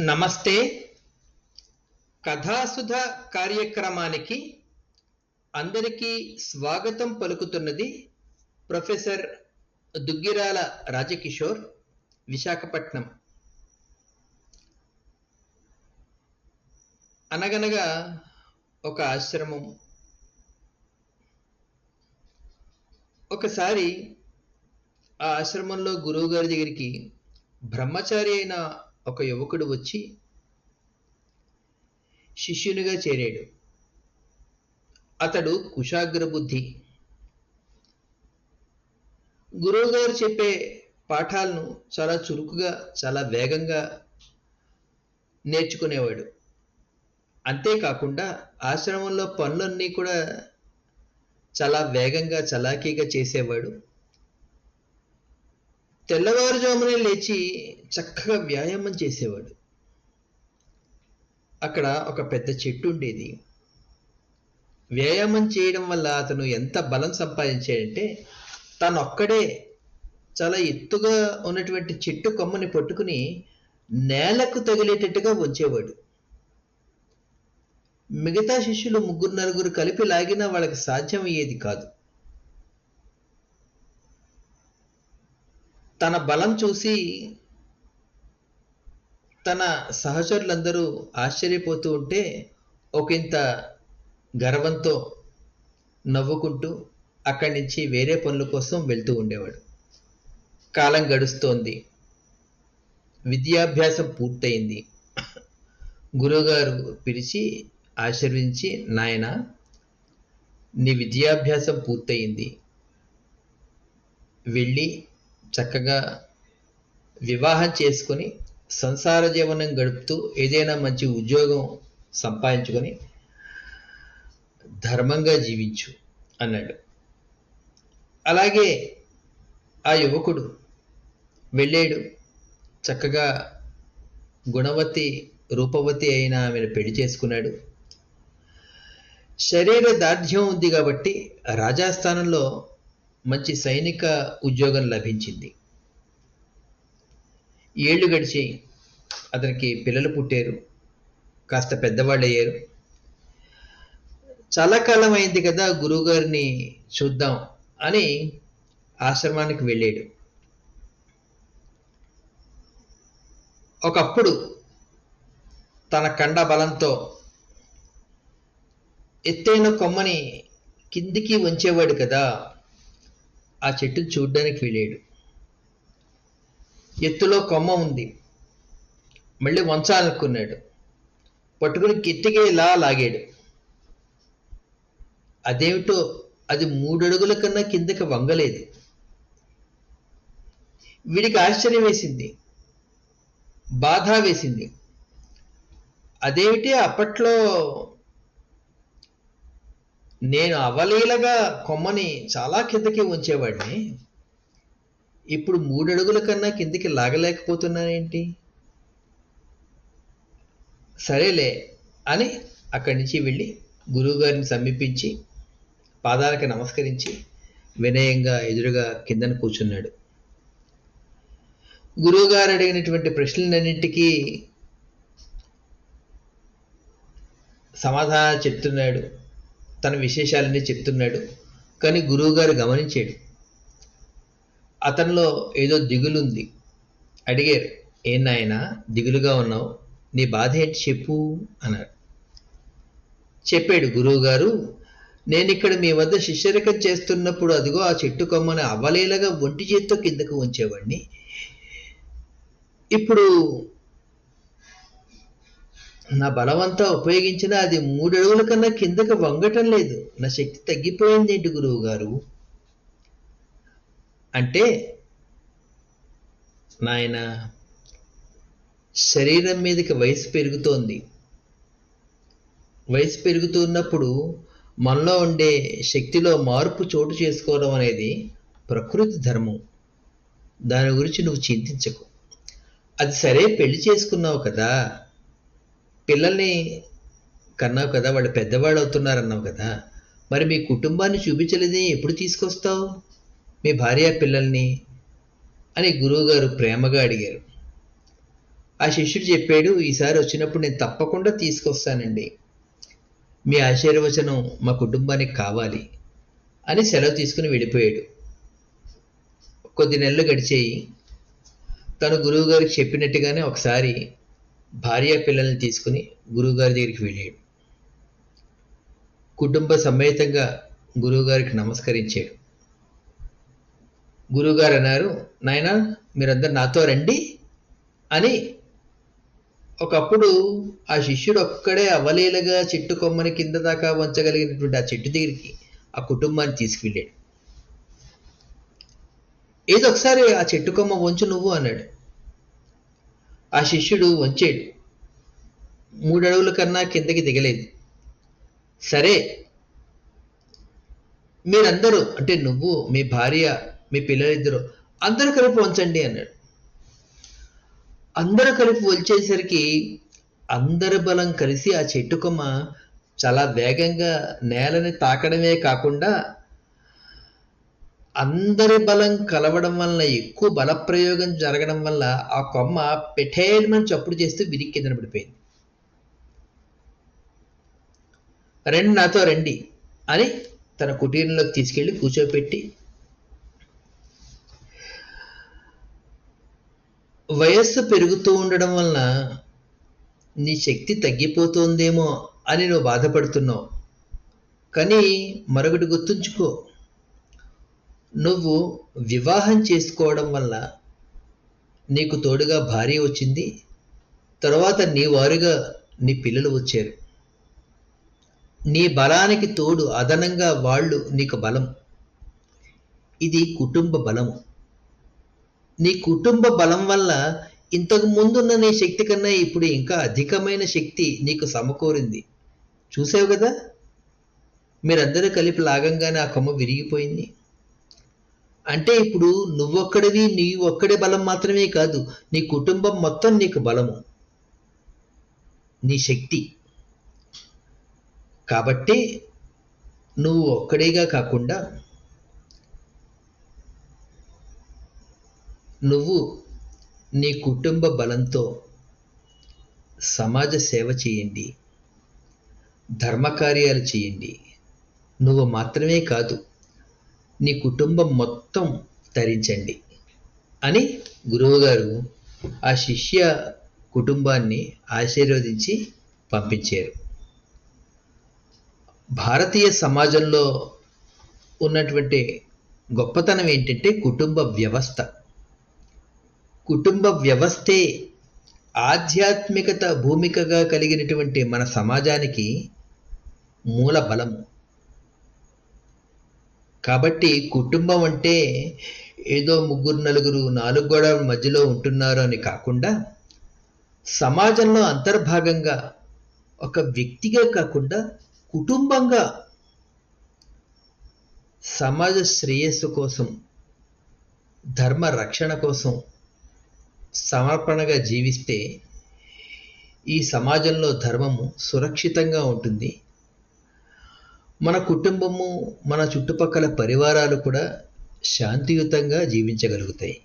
నమస్తే. కథాసుధ కార్యక్రమానికి అందరికీ స్వాగతం పలుకుతున్నది ప్రొఫెసర్ దుగ్గిరాల రాజకిషోర్ విశాఖపట్నం. అనగనగా ఒక ఆశ్రమం. ఒకసారి ఆ ఆశ్రమంలో గురువుగారి దగ్గరికి బ్రహ్మచారి అయిన ఒక యువకుడు వచ్చి శిష్యునిగా చేరాడు. అతడు కుశాగ్ర బుద్ధి. గురువుగారు చెప్పే పాఠాలను చాలా చురుకుగా చాలా వేగంగా నేర్చుకునేవాడు. అంతేకాకుండా ఆశ్రమంలో పనులన్నీ కూడా చాలా వేగంగా చలాకీగా చేసేవాడు. తెల్లవారుజామునే లేచి చక్కగా వ్యాయామం చేసేవాడు. అక్కడ ఒక పెద్ద చెట్టు ఉండేది వ్యాయామం చేయడం వల్ల అతను ఎంత బలం సంపాదించాడంటే తను ఒక్కడే చాలా ఎత్తుగా ఉన్నటువంటి చెట్టు కొమ్మని పట్టుకుని నేలకు తగిలేటట్టుగా ఉంచేవాడు మిగతా శిష్యులు ముగ్గురు నలుగురు కలిపి లాగినా వాళ్ళకి సాధ్యం అయ్యేది కాదు. తన బలం చూసి తన సహచరులందరూ ఆశ్చర్యపోతూ ఉంటే ఒకంత గర్వంతో నవ్వుకుంటూ అక్కడి నుంచి వేరే పనుల కోసం వెళ్తూ ఉండేవాడు. కాలం గడుస్తోంది. విద్యాభ్యాసం పూర్తయింది. గురువుగారు పిలిచి ఆశీర్వించి నాయన నీ విద్యాభ్యాసం పూర్తయింది. వెళ్ళి చక్కగా వివాహం చేసుకొని సంసార జీవనం గడుపుతూ ఏదైనా మంచి ఉద్యోగం సంపాదించుకొని ధర్మంగా జీవించు అన్నాడు. అలాగే ఆ యువకుడు వెళ్ళాడు. చక్కగా గుణవతి రూపవతి అయిన ఆమెను పెళ్ళి చేసుకున్నాడు. శరీర దార్ఢ్యం ఉంది కాబట్టి రాజాస్థానంలో మంచి సైనిక ఉద్యోగం లభించింది. ఏళ్ళు గడిచి అతనికి పిల్లలు పుట్టారు. కాస్త పెద్దవాళ్ళు అయ్యారు చాలా కాలం అయింది కదా గురువుగారిని చూద్దాం అని ఆశ్రమానికి వెళ్ళాడు. ఒకప్పుడు తన కండ బలంతో ఎత్తైన కొమ్మని కిందికి వంచేవాడు కదా. ఆ చెట్టు చూడ్డానికి వెళ్ళాడు. ఎత్తులో కొమ్మ ఉంది. మళ్ళీ వంచాలనుకున్నాడు పట్టుకుని గట్టిగా ఇలా లాగాడు. అదేమిటో అది మూడడుగుల కన్నా కిందకి వంగలేదు. వీడికి ఆశ్చర్యం వేసింది. బాధ వేసింది. అదేమిటి అప్పట్లో నేను అవలీలగా కొమ్మని చాలా కిందకి ఉంచేవాడిని. ఇప్పుడు మూడడుగుల కన్నా కిందికి లాగలేకపోతున్నానేంటి? సరేలే అని అక్కడి నుంచి వెళ్ళి గురువుగారిని సమీపించి పాదాలకి నమస్కరించి వినయంగా ఎదురుగా కిందన కూర్చున్నాడు. గురువుగారు అడిగినటువంటి ప్రశ్నలన్నింటికీ సమాధానాలు చెప్తున్నాడు. తన విశేషాలన్నీ చెప్తున్నాడు. కానీ గురువుగారు గమనించాడు. అతనిలో ఏదో దిగులుంది. అడిగారు ఏం నాయన దిగులుగా ఉన్నావు? నీ బాధ ఏంటి చెప్పు అన్నాడు చెప్పాడు గురువుగారు నేను ఇక్కడ మీ వద్ద శిష్యరికం చేస్తున్నప్పుడు అదిగో ఆ చెట్టు కొమ్మని అవలేలగా ఒంటి చేత్తో కిందకు ఉంచేవాడిని ఇప్పుడు నా బలమంతా ఉపయోగించినా అది మూడడుగుల కన్నా కిందకి వంగటం లేదు. నా శక్తి తగ్గిపోయింది ఏంటి గురువు గారు? అంటే నాయన శరీరం మీదకి వయసు పెరుగుతోంది. వయసు పెరుగుతున్నప్పుడు మనలో ఉండే శక్తిలో మార్పు చోటు చేసుకోవడం అనేది ప్రకృతి ధర్మం. దాని గురించి నువ్వు చింతించకు. అది సరే పెళ్ళి చేసుకున్నావు కదా. పిల్లల్ని కన్నావు కదా వాళ్ళు పెద్దవాళ్ళు అవుతున్నారన్నావు కదా మరి మీ కుటుంబాన్ని చూపించలేదని ఎప్పుడు తీసుకొస్తావు? మీ భార్య పిల్లల్ని అని గురువుగారు ప్రేమగా అడిగారు. ఆ శిష్యుడు చెప్పాడు ఈసారి వచ్చినప్పుడు నేను తప్పకుండా తీసుకొస్తానండి. మీ ఆశీర్వచనం మా కుటుంబానికి కావాలి అని సెలవు తీసుకుని వెళ్ళిపోయాడు. కొద్ది నెలలు గడిచేయి. తను గురువుగారికి చెప్పినట్టుగానే ఒకసారి భార్య పిల్లల్ని తీసుకుని గురువుగారి దగ్గరికి వెళ్ళాడు. కుటుంబ సమేతంగా గురువుగారికి నమస్కరించాడు. గురువుగారు అన్నారు నాయన మీరందరు నాతో రండి అని ఒకప్పుడు ఆ శిష్యుడు ఒక్కడే అవలీలగా చెట్టు కొమ్మని కింద దాకా వంచగలిగినటువంటి ఆ చెట్టు దగ్గరికి ఆ కుటుంబాన్ని తీసుకువెళ్ళాడు. ఏదో ఒకసారి ఆ చెట్టు కొమ్మ వంచు నువ్వు అన్నాడు. ఆ శిష్యుడు వంచాడు మూడడుగుల కన్నా కిందకి దిగలేదు. సరే మీరందరూ అంటే నువ్వు మీ భార్య మీ పిల్లలిద్దరూ అందరూ కలిపి వంచండి అన్నాడు. అందరూ కలిపి వచ్చేసరికి అందరి బలం కలిసి ఆ చెట్టు కొమ్మ చాలా వేగంగా నేలని తాకడమే కాకుండా అందరి బలం కలవడం వలన ఎక్కువ బల ప్రయోగం జరగడం వల్ల ఆ కొమ్మ పెఠేల్మని చప్పుడు చేస్తూ విరిగి కింద పడిపోయింది. రండి నాతో రండి అని తన కుటీరంలోకి తీసుకెళ్ళి కూర్చోపెట్టి వయస్సు పెరుగుతూ ఉండడం వలన నీ శక్తి తగ్గిపోతుందేమో అని నువ్వు బాధపడుతున్నావు. కానీ మరొకటి గుర్తుంచుకో. నువ్వు వివాహం చేసుకోవడం వల్ల నీకు తోడుగా భార్య వచ్చింది. తర్వాత నీ వారుగా నీ పిల్లలు వచ్చారు. నీ బలానికి తోడు అదనంగా వాళ్ళు నీకు బలం. ఇది కుటుంబ బలము. నీ కుటుంబ బలం వల్ల ఇంతకు ముందున్న నీ శక్తి కన్నా ఇప్పుడు ఇంకా అధికమైన శక్తి నీకు సమకూరింది. చూసావు కదా? మీరందరూ కలిపి లాగంగానే ఆ కొమ్మ విరిగిపోయింది. అంటే ఇప్పుడు నువ్వొక్కడివి నీ ఒక్కడే బలం మాత్రమే కాదు నీ కుటుంబం మొత్తం నీకు బలము. నీ శక్తి. కాబట్టి నువ్వు ఒక్కడేగా కాకుండా నువ్వు నీ కుటుంబ బలంతో సమాజ సేవ చేయండి. ధర్మకార్యాలు చేయండి. నువ్వు మాత్రమే కాదు నీ కుటుంబం మొత్తం తరించండి అని గురువుగారు ఆ శిష్య కుటుంబాన్ని ఆశీర్వదించి పంపించారు. భారతీయ సమాజంలో ఉన్నటువంటి గొప్పతనం ఏంటంటే కుటుంబ వ్యవస్థ. కుటుంబ వ్యవస్థే ఆధ్యాత్మికత భూమికగా కలిగినటువంటి మన సమాజానికి మూల బలము కాబట్టి కుటుంబం అంటే ఏదో ముగ్గురు నలుగురు నాలుగు గోడల మధ్యలో ఉంటున్నారు అని కాకుండా సమాజంలో అంతర్భాగంగా ఒక వ్యక్తిగా కాకుండా కుటుంబంగా సమాజ శ్రేయస్సు కోసం ధర్మ రక్షణ కోసం సమర్పణగా జీవిస్తే ఈ సమాజంలో ధర్మము సురక్షితంగా ఉంటుంది. మన కుటుంబము మన చుట్టుపక్కల పరివారాలు కూడా శాంతియుతంగా జీవించగలుగుతాయి.